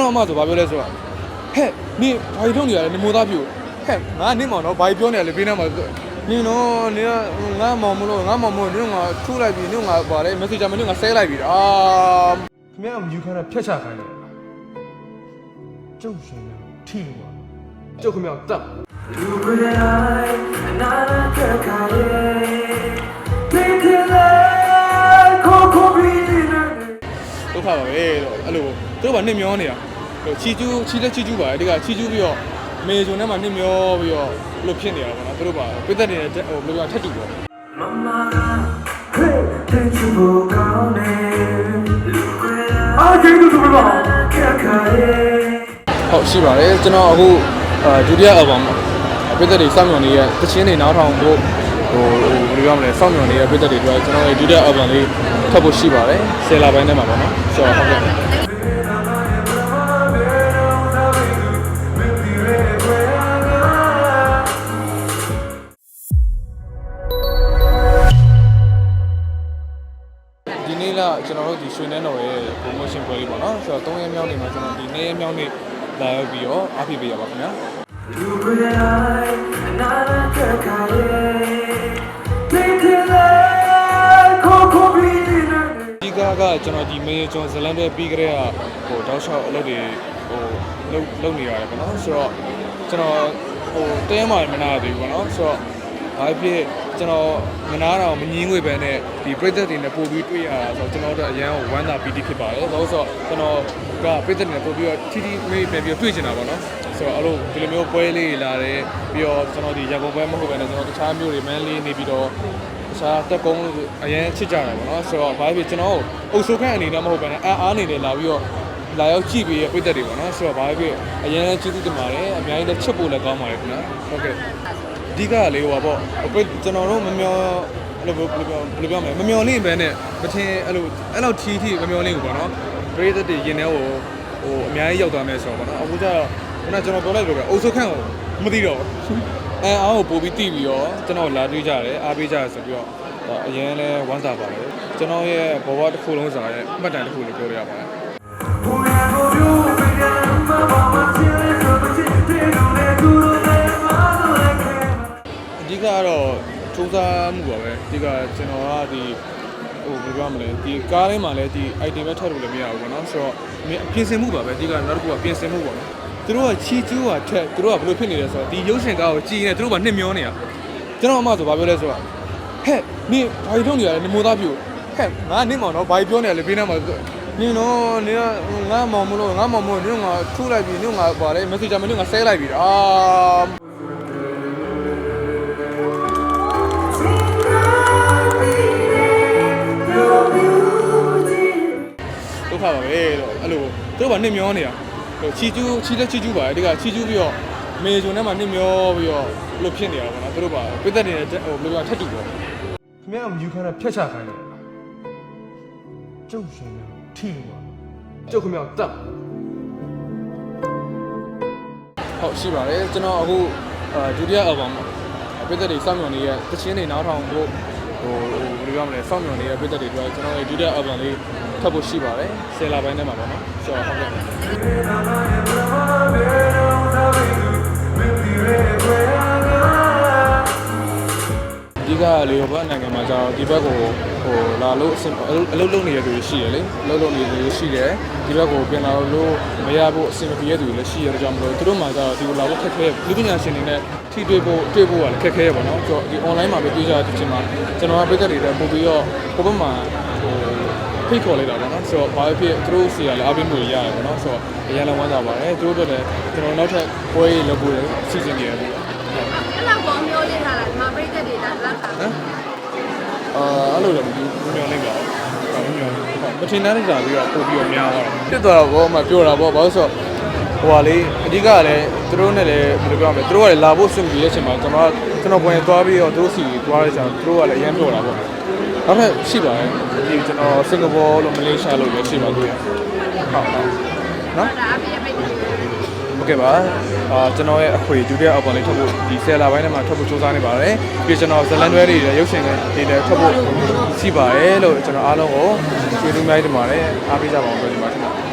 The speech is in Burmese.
တော်အမဆိုဘာပြောလဲဆိုတော့ဟဲ့နေဘာကြီးထုတ်နေရလဲနေမိုးသားပြူဟဲ့ငါနင့်မောင်တော့ဘာကြီးပြောနေရလဲဘေးနားမှာနင်တော့နေငါမောင်မလို့ငါမောင်မလို့နင်ကထူလိုက်ပြီနင်ကပါတယ် message မနင်ကဆဲလိုက်ပြီအာခင်ဗျားကမြူခန်းနဲ့ဖျက်ချခိုင်းတယ်ကျုပ်ရှင်တယ်ထိလို့ပါကျုပ်ခင်ဗျားကိုတတ်လူခွေလိုက်အနာ ခပါပဲလို့အဲ့လိုသူတို့ကနှိမ့်မျောနေတာဟိုချီကျူးချီလက်ချီကျူးပါတယ်ဒီကချီကျူးပြီးတော့မေဂျုံထဲမှာနှိမ့်မျောပြီးတော့အဲ့လိုဖြစ်နေတာပေါ့နော်သူတို့ပါပိသက်တွေနဲ့ဟိုဘယ်လိုပြောထက်တူပေါ့မမကဟေးတင်ချူကိုကောင်းနေလူခွေအားကျင်းသူဆိုပါခက်ခါရဲ့ဟုတ်ရှိပါတယ်ကျွန်တော်အခုအာဒုတိယ album ပိသက်တွေစောင့်မျှော်နေတဲ့တခြင်းတွေနားထောင်ဖို့ဟိုဘယ်လိုပြောမလဲစောင့်မျှော်နေတဲ့ပိသက်တွေအတွက်ကျွန်တော်ရဲ့ဒုတိယ album လေးထွက်ဖို့ရှိပါတယ်ဆယ်လပိုင်းထဲမှာပေါ့နော် ဆိုတော့ဟုတ်ကဲ့ဒီနေ့ကကျွန်တော်တို့ဒီရွှေနန်းတော်ရဲ့ promotion ပွဲလေးပေါ့နော်ဆိုတော့၃ရက်မြောက်နေမှာကျွန်တော်ဒီနေ့ရက်မြောက်နေလာရောက်ပြီးတော့အားပေးပေးရပါခင်ဗျာ ကကကျွန်တော်ဒီမေဂျွန်ဇလန်ပဲပြီးကြတဲ့ဟိုတောက်လျှောက်အလုပ်တွေဟိုလုပ်လုပ်နေရတယ်ပေါ့နော်ဆိုတော့ကျွန်တော်ဟိုတဲမှာမနာသေးဘူးပေါ့နော်ဆိုတော့ဘာဖြစ်ကျွန်တော်မနာတော့မငင်းငွေပဲနဲ့ဒီ project တွေနဲ့ပို့ပြီးတွေ့ရတာဆိုတော့ကျွန်တော်တို့အရန်ကိုဝမ်းသာပီတိဖြစ်ပါတယ်ဆိုတော့ဆိုတော့ကျွန်တော်က project တွေနဲ့ပို့ပြီးတော့ထီထီမေးပြန်ပြီးတွေ့ချင်တာပေါ့နော်ဆိုတော့အဲ့လိုဒီလိုမျိုးပွဲလေးတွေလာတယ်ပြီးတော့ကျွန်တော်ဒီရန်ကုန်ပွဲမဟုတ်ဘဲနဲ့ကျွန်တော်တခြားမျိုးတွေမန်းလေးနေပြီးတော့ တခြားတက်ကုန်းလို့အရင်ချစ်ကြတာပေါ့နော်ဆိုတော့ဘာဖြစ်ကျွန်တော်အုပ်စုခန့်အနေနဲ့မဟုတ်ဘဲနဲ့အားအားနေတယ်လာပြီးတော့လာရောက်ကြည့်ပြီးရပြည့်တဲ့တွေပေါ့နော်ဆိုတော့ဘာဖြစ်အရင်ကျေးဇူးတင်ပါတယ်အများကြီးလည်းချစ်ဖို့လည်းကောင်းပါတယ်ခင်ဗျာဟုတ်ကဲ့အဓိကလေးဟိုပါပေါ့အခုကျွန်တော်တို့မမျောအဲ့လိုဘယ်လိုပြောဘယ်လိုပြောမလဲမမျောလင့်ပဲနဲ့မထင်အဲ့လိုအဲ့လိုထီထီမမျောလင့်ဘူးပေါ့နော်ပြည့်တဲ့တွေရင်ထဲကိုဟိုအများကြီးရောက်သွားမယ်ဆိုတော့ပေါ့နော်အခုကျတော့ခုနကျွန်တော်ပြောလိုက်လို့ပဲအုပ်စုခန့်ကိုမသိတော့ဘူး အဲအားကိုပို့ပြီးတိပြီးတော့ကျွန်တော်လာတွေ့ကြတယ်အားပေးကြတယ်ဆိုပြီးတော့ဒါအရင်လဲဝမ်းသာပါတယ်ကျွန်တော်ရဲ့ဘဝတစ်ခုလုံးစားရဲ့အမှတ်တမ်းတစ်ခုလို့ပြောရပါတယ်ဘုရားကိုပြုပေးတယ်မဘာမချင်လို့ဆိုချင်တယ်လို့လေသူတို့လည်းမလို့လည်းခဲအဓိကကတော့စူးစမ်းမှုပါပဲအဓိကကျွန်တော်ကဒီဟိုဘယ်လိုပြောမလဲဒီကားထဲမှာလည်းဒီ item ပဲထည့်လို့လည်းမရဘူးပေါ့နော်ဆိုတော့ပြင်ဆင်မှုပါပဲအဓိကနောက်တစ်ခုကပြင်ဆင်မှုပေါ့နော် သူတို့ကချီကျူးကထက်သူတို့ကဘယ်လိုဖြစ်နေလဲဆိုတော့ဒီရုပ်ရှင်ကားကိုကြည်နေသူတို့ကနှစ်မျောနေတာကျွန်တော်အမဆိုဘာပြောလဲဆိုတော့ဟဲ့နေဘာကြီးထုတ်နေရလဲနေမိုးသားပြူဟဲ့ငါနင့်မောင်တော့ဘာကြီးပြောနေရလဲဘေးနားမှာနင်တော့နေငါမောင်မလို့ငါမောင်မလို့နင်ကထူလိုက်ပြီနင်ကပါတယ် message မနင်ကဆဲလိုက်ပြီအာဒုက္ခပါပဲလို့အဲ့လိုသူတို့ကနှိမ့်မျောနေတာဟို ချီကျူးချီလက်ချီကျူးပါတယ်ဒီကချီကျူးပြီးတော့မေဂျုံထဲမှာနှိမ့်မျောပြီးတော့အဲ့လိုဖြစ်နေတာပေါ့နော်သူတို့ကပိသက်တွေနဲ့ဟိုဘယ်လိုပြောထက်တူပေါ့ခင်ဗျားကမြူခန်းနဲ့ဖျက်ချခိုင်းတယ်ကျုပ်ရှင်တယ်ထိလို့ပါကျုပ်ခင်ဗျားကိုတတ်ဟုတ်ရှိပါတယ်ကျွန်တော်အခုအာဒုတိယ album ပိသက်တွေစောင့်မျှော်နေတဲ့တခြင်းတွေနားထောင်ဖို့ ဟိုဘယ်လိုပြောမလဲစောင့်မျှော်နေတဲ့ပိသက်တွေအတွက်ကျွန်တော်ရဲ့ဒုတိယ album လေးထွက်ဖို့ရှိပါတယ်ဆယ်လပိုင်းထဲမှာပေါ့နော်ဆိုတော့ဟုတ်ကဲ့အဓိကလေဘတ်နိုင်ငံမှာကျတော့ဒီဘက်ကို ဟိုလာလို့အဆင်အလုပ်လုပ်နေတဲ့သူတွေရှိတယ်လေအလုပ်လုပ်နေတဲ့သူတွေရှိတယ်ဒီဘက်ကိုပြန်လာလို့မရဖို့အဆင်မပြေတဲ့သူတွေလည်းရှိရတဲ့ကြောင့်မလို့သူတို့မှကျတော့ဒီကိုလာဖို့ခက်ခဲလူပညာရှင်တွေနဲ့ထိတွေ့ဖို့တွေ့ဖို့ကလည်းခက်ခဲရပါတော့ဆိုတော့ဒီ online မှာပဲတွေ့ကြတဲ့အချိန်မှာကျွန်တော်ကပိတ်သက်တွေလည်းပို့ပြီးတော့ဟိုဘက်မှာဟိုဖိတ်ခေါ်လိုက်တာပေါ့နော်ဆိုတော့ဘာဖြစ်သူတို့စီကလည်းအပိမှုရရတယ်ပေါ့နော်ဆိုတော့အရင်လည်းဝမ်းသာပါတယ်သူတို့အတွက်လည်းကျွန်တော်နောက်ထပ်ပွဲရေးလုပ်ဖို့လည်းစီစဉ်နေရတယ်အဲ့လောက်ကောမျောလင့်ထားတာဒီမှာပြိတ္တတွေဒါလက်ခံဟမ် အာအဲ့လိုတော့မပြောမပြောလိုက်ပါဘူးမပြောမထင်တမ်းနေတာပြီးတော့ပို့ပြီးတော့များသွားတယ်ဖြစ်သွားတော့ဘောမှပြောတာဘောဘာလို့ဆိုတော့ဟိုဟာလေအဓိကလည်းသူတို့နဲ့လည်းဘယ်လိုပြောမလဲသူတို့ကလည်းလာဖို့စင်ပြီးရဲ့အချိန်မှာကျွန်တော်ကျွန်တော်ဝင်သွားပြီးတော့သူတို့စီသွားတဲ့ချိန်သူတို့ကလည်းအရင်ပြောတာပေါ့နောက်ထပ်ရှိပါတယ်ဒီကျွန်တော်စင်ကာပူလို့မလေးရှားလို့လည်းရှိပါသေးတယ်ဟုတ်ဟုတ်နော်ဒါအပြည့်ပြိတ္တတွေ ဟုတ်ကဲ့ပါအာကျွန်တော်ရဲ့အခွေဒုတိယအောက်ပေါ်လေးထုတ်ဖို့ဒီဆယ်လာပိုင်းထဲမှာထုတ်ဖို့စူးစမ်းနေပါတယ်ပြီးကျွန်တော်ဇလန်တွဲတွေလည်းရုပ်ရှင်တွေလည်းထုတ်ဖို့ရှိပါတယ်လို့ကျွန်တော်အားလုံးကိုကျေးဇူးများတင်ပါတယ်အားပေးကြပါအောင်ပြောချင်ပါတယ်